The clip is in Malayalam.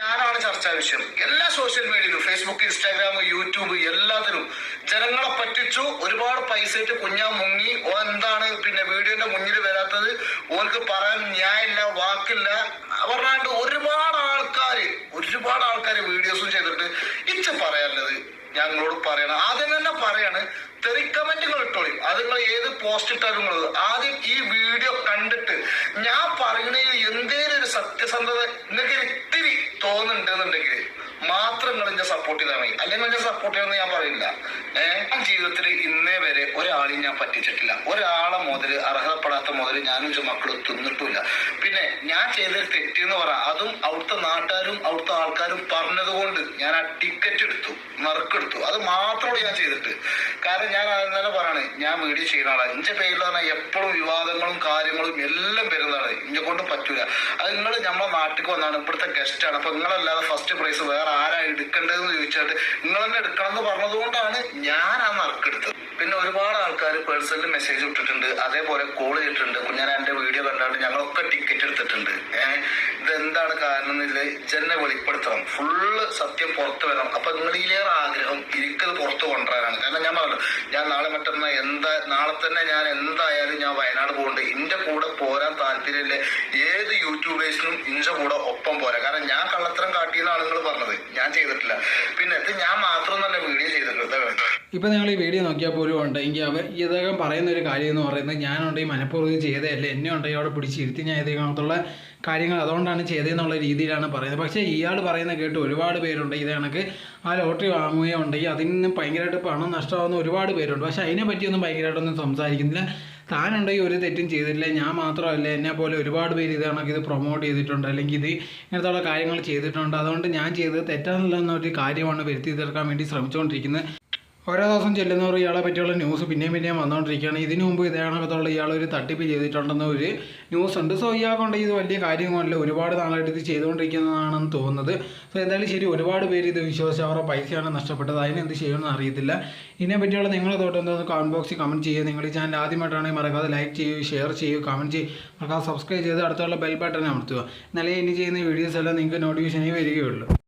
ഞാനാണ് ചർച്ചാ വിഷയം. എല്ലാ സോഷ്യൽ മീഡിയയിലും ഫേസ്ബുക്ക് ഇൻസ്റ്റാഗ്രാം യൂട്യൂബ് എല്ലാത്തിലും ജനങ്ങളെ പറ്റിച്ചു ഒരുപാട് പൈസ ഇട്ട് കുഞ്ഞാ മുങ്ങി. ഓ എന്താണ് പിന്നെ വീഡിയോന്റെ മുന്നിൽ വരാത്തത്? ഓർക്ക് പറയാൻ ന്യായമില്ല വാക്കില്ല. പറഞ്ഞാണ്ട് ഒരുപാട് ആൾക്കാര് ഒരുപാട് ആൾക്കാര് വീഡിയോസും ചെയ്തിട്ട് ഇച്ച പറയാനുള്ളത് ഞങ്ങളോട് പറയണം. ആദ്യം തന്നെ പറയാണ് തെറി കമന്റുകൾ ഇട്ടോളി. അത് നിങ്ങൾ ഏത് പോസ്റ്റ് ഇട്ടാലും ആദ്യം ഈ വീഡിയോ കണ്ടിട്ട് ഞാൻ പറയുന്നതിൽ എന്തേലും ഒരു സത്യസന്ധത നിങ്ങൾക്ക് തോന്നുന്നുണ്ടെന്നുണ്ടെങ്കിൽ മാത്രം എന്നെ സപ്പോർട്ട് ചെയ്താൽ മതി. അല്ലെങ്കിൽ എന്നെ സപ്പോർട്ട് ചെയ്യുമെന്ന് ഞാൻ പറയില്ല ഏഹ് ജീവിതത്തിൽ ഇന്നേ വരെ ഒരാളെയും ഞാൻ പറ്റിച്ചിട്ടില്ല. ഒരാളെ മുതൽ അർഹതപ്പെടാത്ത മുതൽ ഞാനും മക്കളും തിന്നിട്ടില്ല പിന്നെ ഞാൻ ചെയ്തൊരു തെറ്റെന്ന് പറ അതും അവിടുത്തെ നാട്ടുകാരും അവിടുത്തെ ആൾക്കാരും പറഞ്ഞതുകൊണ്ട് ഞാൻ ആ ടിക്കറ്റ് എടുത്തു നറുക്കെടുത്തു അത് മാത്രമേ ഞാൻ ചെയ്തിട്ട്. കാരണം ഞാൻ പറയാണ് ഞാൻ മീഡിയ ചെയ്യുന്ന ആളാണ് എന്റെ പേരിൽ പറഞ്ഞാൽ എപ്പോഴും വിവാദങ്ങളും കാര്യങ്ങളും എല്ലാം വരുന്നതാണ്. ഇന്നെ കൊണ്ട് പറ്റൂല. അത് നിങ്ങൾ നമ്മളെ നാട്ടിൽ വന്നാണ്. ഇവിടുത്തെ ആണ്. അപ്പൊ നിങ്ങളല്ലാതെ ഫസ്റ്റ് പ്രൈസ് വേറെ ആരാ എടുക്കേണ്ടതെന്ന് ചോദിച്ചാട്ട് നിങ്ങൾ തന്നെ എടുക്കണം എന്ന് പറഞ്ഞതുകൊണ്ടാണ് ഞാൻ ആ നറുക്കെടുത്തത്. പിന്നെ ഒരുപാട് ആൾക്കാർ പേഴ്സണൽ മെസ്സേജ് ഇട്ടിട്ടുണ്ട്. അതേപോലെ കോൾ ചെയ്തിട്ടുണ്ട്. ഞാൻ എന്റെ വീഡിയോ കണ്ടാണ്ട് ഞങ്ങളൊക്കെ ടിക്കറ്റ് എടുത്തിട്ടുണ്ട്. ഏഹ് ഇതെന്താണ് കാരണം എന്നില്ല ജന്നെ വെളിപ്പെടുത്തണം. ഫുള്ള് സത്യം പുറത്തു വരണം. അപ്പൊ നിങ്ങളിലേറെ ആഗ്രഹം എനിക്കത് പുറത്തു കൊണ്ടുവരാനാണ് കാരണം ഞാൻ നാളെ മറ്റന്നാ എന്താ നാളെ തന്നെ ഞാൻ എന്തായാലും ഞാൻ വയനാട് പോകുന്നുണ്ട് ഇന്റെ കൂടെ പോരാൻ താല്പര്യമില്ല. ഏത് യൂട്യൂബേഴ്സിനും ഇന്റെ കൂടെ ഒപ്പം പോരാ. കാരണം ഞാൻ കള്ളത്തരം കാട്ടിയെന്നാണ് നിങ്ങൾ പറഞ്ഞത്. ഞാൻ ചെയ്തിട്ടില്ല പിന്നെ ഇത് ഞാൻ മാത്രം തന്നെ വീഡിയോ ചെയ്തിട്ടുണ്ട് ഇപ്പം നിങ്ങൾ ഈ വീഡിയോ നോക്കിയാൽ പോലും ഉണ്ടെങ്കിൽ അവർ ഇദ്ദേഹം പറയുന്ന ഒരു കാര്യം എന്ന് പറയുന്നത് ഞാനുണ്ടെങ്കിൽ മനഃപൂർവം ചെയ്തതല്ല. എന്നെ ഉണ്ടെങ്കിൽ അവിടെ പിടിച്ചിരുത്തി ഞാൻ ഇതിനകത്തുള്ള കാര്യങ്ങൾ അതുകൊണ്ടാണ് ചെയ്തതെന്നുള്ള രീതിയിലാണ് പറയുന്നത്. പക്ഷേ ഇയാൾ പറയുന്ന കേട്ട് ഒരുപാട് പേരുണ്ട്. ഇത് കണക്ക് ആ ലോട്ടറി വാങ്ങുകയോ ഉണ്ടെങ്കിൽ അതിൽ നിന്ന് ഭയങ്കരമായിട്ട് പണം നഷ്ടമാകുന്ന ഒരുപാട് പേരുണ്ട്. പക്ഷേ അതിനെ പറ്റിയൊന്നും ഭയങ്കരമായിട്ടൊന്നും സംസാരിക്കുന്നില്ല. താനുണ്ടെങ്കിൽ ഒരു തെറ്റും ചെയ്തിട്ടില്ല. ഞാൻ മാത്രമല്ല എന്നെ പോലെ ഒരുപാട് പേര് ഇത് കണക്ക് ഇത് പ്രൊമോട്ട് ചെയ്തിട്ടുണ്ട്. അല്ലെങ്കിൽ ഇത് ഇങ്ങനത്തുള്ള കാര്യങ്ങൾ ചെയ്തിട്ടുണ്ട്. അതുകൊണ്ട് ഞാൻ ചെയ്തത് തെറ്റാണല്ലോ എന്നൊരു കാര്യമാണ് വരുത്തി തീർക്കാൻ വേണ്ടി ശ്രമിച്ചുകൊണ്ടിരിക്കുന്നത്. ഓരോ ദിവസം ചെല്ലുന്നവർ ഇയാളെ പറ്റിയുള്ള ന്യൂസ് പിന്നെയും പിന്നെയും വന്നുകൊണ്ടിരിക്കുകയാണ് ഇതിനു മുമ്പ് ഇയാൾ ഒരു തട്ടിപ്പ് ചെയ്തിട്ടുണ്ടെന്ന ഒരു ന്യൂസ് ഉണ്ട്. സോ ഇയാൾക്കൊണ്ട് ഇത് വലിയ കാര്യമല്ല ഒരുപാട് നാളായിട്ട് ഇത് ചെയ്തുകൊണ്ടിരിക്കുന്നതാണെന്ന് തോന്നുന്നത്. സോ എന്തായാലും ശരി ഒരുപാട് പേര് ഇത് വിശ്വസിച്ച് അവരുടെ പൈസയാണ് നഷ്ടപ്പെട്ടത്. അതിന് എന്ത് ചെയ്യുമെന്ന് അറിയത്തില്ല. ഇതിനെ പറ്റിയുള്ള നിങ്ങളെ തോട്ടൊന്ന് കമന്റ് ബോക്സിൽ കമന്റ് ചെയ്യുക. നിങ്ങൾ ഈ ചാനൽ ആദ്യമായിട്ടാണെങ്കിൽ മറക്കാതെ ലൈക്ക് ചെയ്യുക ഷെയർ ചെയ്യുക കമന്റ് ചെയ്യുക. മറക്കാതെ സബ്സ്ക്രൈബ് ചെയ്ത് അടുത്തുള്ള ബെൽ ബട്ടൺ അമർത്തുക. എന്നാലേ ഇനി ചെയ്യുന്ന വീഡിയോസ് എല്ലാം നിങ്ങൾക്ക് നോട്ടിഫിക്കേഷനായി വരികയുള്ളൂ.